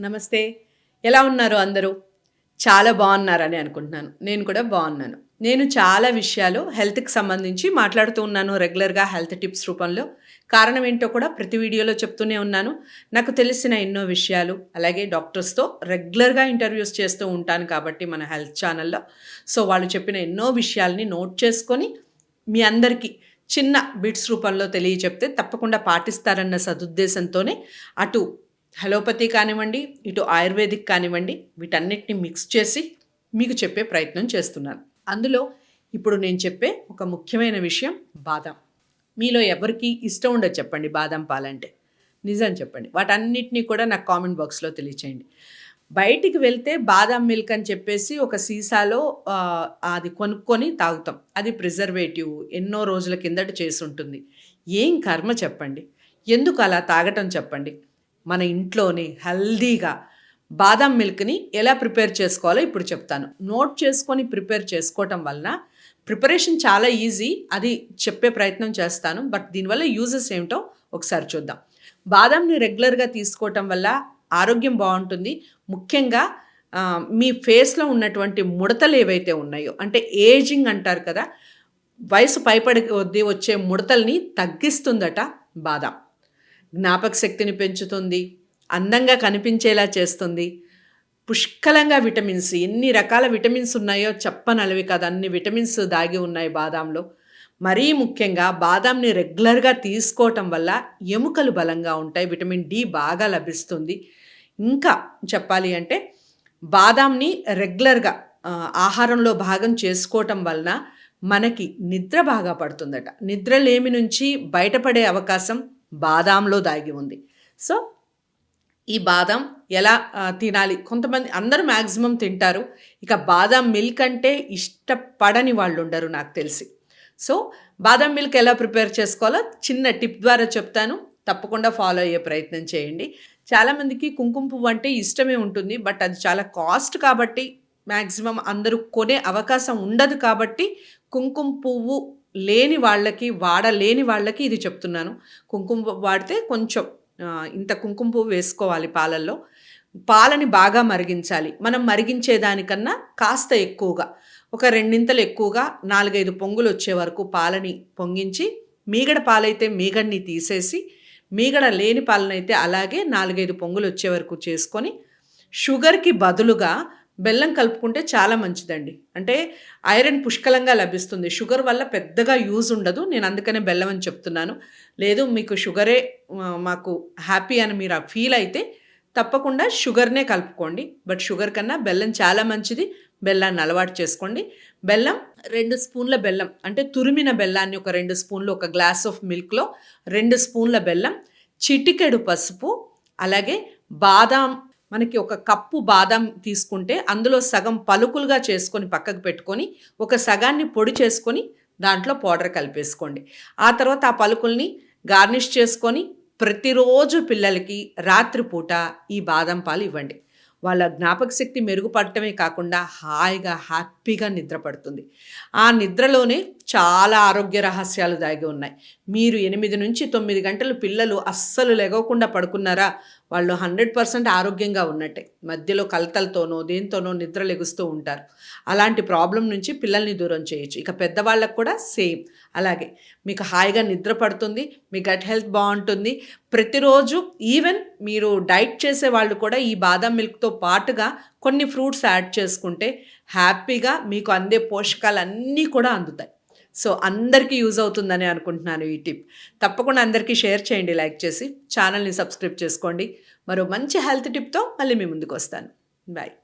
నమస్తే. ఎలా ఉన్నారు అందరూ? చాలా బాగున్నారని అనుకుంటున్నాను. నేను కూడా బాగున్నాను. నేను చాలా విషయాలు హెల్త్కి సంబంధించి మాట్లాడుతూ ఉన్నాను రెగ్యులర్గా హెల్త్ టిప్స్ రూపంలో. కారణం ఏంటో కూడా ప్రతి వీడియోలో చెప్తూనే ఉన్నాను. నాకు తెలిసిన ఎన్నో విషయాలు అలాగే డాక్టర్స్తో రెగ్యులర్గా ఇంటర్వ్యూస్ చేస్తూ ఉంటాను కాబట్టి మన హెల్త్ ఛానల్లో. సో వాళ్ళు చెప్పిన ఎన్నో విషయాల్ని నోట్ చేసుకొని మీ అందరికీ చిన్న బిట్స్ రూపంలో తెలియచెప్తే తప్పకుండా పాటిస్తారన్న సదుద్దేశంతోనే అటు హలోపతి కానివ్వండి ఇటు ఆయుర్వేదిక్ కానివ్వండి వీటన్నిటిని మిక్స్ చేసి మీకు చెప్పే ప్రయత్నం చేస్తున్నాను. అందులో ఇప్పుడు నేను చెప్పే ఒక ముఖ్యమైన విషయం బాదం. మీలో ఎవరికి ఇష్టం ఉండదు చెప్పండి బాదం పాలంటే. నిజం చెప్పండి. వాటన్నిటినీ కూడా నాకు కామెంట్ బాక్స్లో తెలియచేయండి. బయటికి వెళ్తే బాదం మిల్క్ అని చెప్పేసి ఒక సీసాలో అది కొనుక్కొని తాగుతాం. అది ప్రిజర్వేటివ్ ఎన్నో రోజుల కిందట చేసి ఉంటుంది. ఏం కర్మ చెప్పండి? ఎందుకు అలా తాగటం చెప్పండి? మన ఇంట్లోనే హెల్దీగా బాదం మిల్క్ని ఎలా ప్రిపేర్ చేసుకోవాలో ఇప్పుడు చెప్తాను. నోట్ చేసుకొని ప్రిపేర్ చేసుకోవటం వలన ప్రిపరేషన్ చాలా ఈజీ అది చెప్పే ప్రయత్నం చేస్తాను. బట్ దీనివల్ల యూజెస్ ఏమిటో ఒకసారి చూద్దాం. బాదంని రెగ్యులర్గా తీసుకోవటం వల్ల ఆరోగ్యం బాగుంటుంది. ముఖ్యంగా మీ ఫేస్లో ఉన్నటువంటి ముడతలు ఏవైతే ఉన్నాయో అంటే ఏజింగ్ అంటారు కదా వయసు పైపడి వచ్చే ముడతల్ని తగ్గిస్తుందట బాదం. జ్ఞాపక శక్తిని పెంచుతుంది అందంగా కనిపించేలా చేస్తుంది. పుష్కలంగా విటమిన్స్ ఎన్ని రకాల విటమిన్స్ ఉన్నాయో చెప్పనలవి కదా. అన్ని విటమిన్స్ దాగి ఉన్నాయి బాదాంలో. మరీ ముఖ్యంగా బాదాంని రెగ్యులర్గా తీసుకోవటం వల్ల ఎముకలు బలంగా ఉంటాయి. విటమిన్ డి బాగా లభిస్తుంది. ఇంకా చెప్పాలి అంటే బాదాంని రెగ్యులర్గా ఆహారంలో భాగం చేసుకోవటం వలన మనకి నిద్ర బాగా పడుతుందట. నిద్రలేమి నుంచి బయటపడే అవకాశం బాదాంలో దాగి ఉంది. సో ఈ బాదం ఎలా తినాలి? కొంతమంది అందరూ మ్యాక్సిమం తింటారు. ఇక బాదం మిల్క్ అంటే ఇష్టపడని వాళ్ళు ఉండరు నాకు తెలిసి. సో బాదం మిల్క్ ఎలా ప్రిపేర్ చేసుకోవాలో చిన్న టిప్ ద్వారా చెప్తాను. తప్పకుండా ఫాలో అయ్యే ప్రయత్నం చేయండి. చాలామందికి కుంకుమ పువ్వు అంటే ఇష్టమే ఉంటుంది బట్ అది చాలా కాస్ట్ కాబట్టి మ్యాక్సిమం అందరూ కొనే అవకాశం ఉండదు కాబట్టి కుంకుమ పువ్వు లేని వాళ్ళకి వాడలేని వాళ్ళకి ఇది చెప్తున్నాను. కుంకుమ వాడితే కొంచెం ఇంత కుంకుమ పువ్వు వేసుకోవాలి పాలల్లో. పాలని బాగా మరిగించాలి. మనం మరిగించేదానికన్నా కాస్త ఎక్కువగా ఒక రెండింతలు ఎక్కువగా నాలుగైదు పొంగులు వచ్చే వరకు పాలని పొంగించి మీగడ పాలైతే మీగడని తీసేసి మీగడ లేని పాలనైతే అలాగే నాలుగైదు పొంగులు వచ్చే వరకు చేసుకొని షుగర్కి బదులుగా బెల్లం కలుపుకుంటే చాలా మంచిదండి. అంటే ఐరన్ పుష్కలంగా లభిస్తుంది. షుగర్ వల్ల పెద్దగా యూజ్ ఉండదు. నేను అందుకనే బెల్లం అని చెప్తున్నాను. లేదు మీకు షుగరే మాకు హ్యాపీ అని మీరు ఫీల్ అయితే తప్పకుండా షుగర్నే కలుపుకోండి. బట్ షుగర్ కన్నా బెల్లం చాలా మంచిది. బెల్లాన్ని అలవాటు చేసుకోండి. బెల్లం రెండు స్పూన్ల బెల్లం అంటే తురిమిన బెల్లాన్ని ఒక రెండు స్పూన్లు ఒక గ్లాస్ ఆఫ్ మిల్క్లో రెండు స్పూన్ల బెల్లం చిటికెడు పసుపు అలాగే బాదాం మనకి ఒక కప్పు బాదం తీసుకుంటే అందులో సగం పలుకులుగా చేసుకొని పక్కకు పెట్టుకొని ఒక సగాన్ని పొడి చేసుకొని దాంట్లో పౌడర్ కలిపేసుకోండి. ఆ తర్వాత ఆ పలుకుల్ని గార్నిష్ చేసుకొని ప్రతిరోజు పిల్లలకి రాత్రిపూట ఈ బాదం పాలు ఇవ్వండి. వాళ్ళ జ్ఞాపక శక్తి మెరుగుపడటమే కాకుండా హాయిగా హ్యాపీగా నిద్ర పడుతుంది. ఆ నిద్రలోనే చాలా ఆరోగ్య రహస్యాలు దాగి ఉన్నాయి. మీరు ఎనిమిది నుంచి తొమ్మిది గంటలు పిల్లలు అస్సలు లెగవకుండా పడుకున్నారా? వాళ్ళు హండ్రెడ్ పర్సెంట్ ఆరోగ్యంగా ఉన్నట్టే. మధ్యలో కలతలతోనో దేంతోనో నిద్ర లెగుస్తూ ఉంటారు. అలాంటి ప్రాబ్లం నుంచి పిల్లల్ని దూరం చేయొచ్చు. ఇక పెద్దవాళ్ళకు కూడా సేమ్. అలాగే మీకు హాయిగా నిద్ర పడుతుంది మీ గట్ హెల్త్ బాగుంటుంది. ప్రతిరోజు ఈవెన్ మీరు డైట్ చేసే వాళ్ళు కూడా ఈ బాదం మిల్క్తో పాటుగా కొన్ని ఫ్రూట్స్ యాడ్ చేసుకుంటే హ్యాపీగా మీకు అందే పోషకాలన్నీ కూడా అందుతాయి. సో అందరికీ యూజ్ అవుతుందని అనుకుంటున్నాను ఈ టిప్. తప్పకుండా అందరికీ షేర్ చేయండి లైక్ చేసి ఛానల్ని సబ్స్క్రైబ్ చేసుకోండి. మరో మంచి హెల్త్ టిప్తో మళ్ళీ మీ ముందుకు వస్తాను. బాయ్.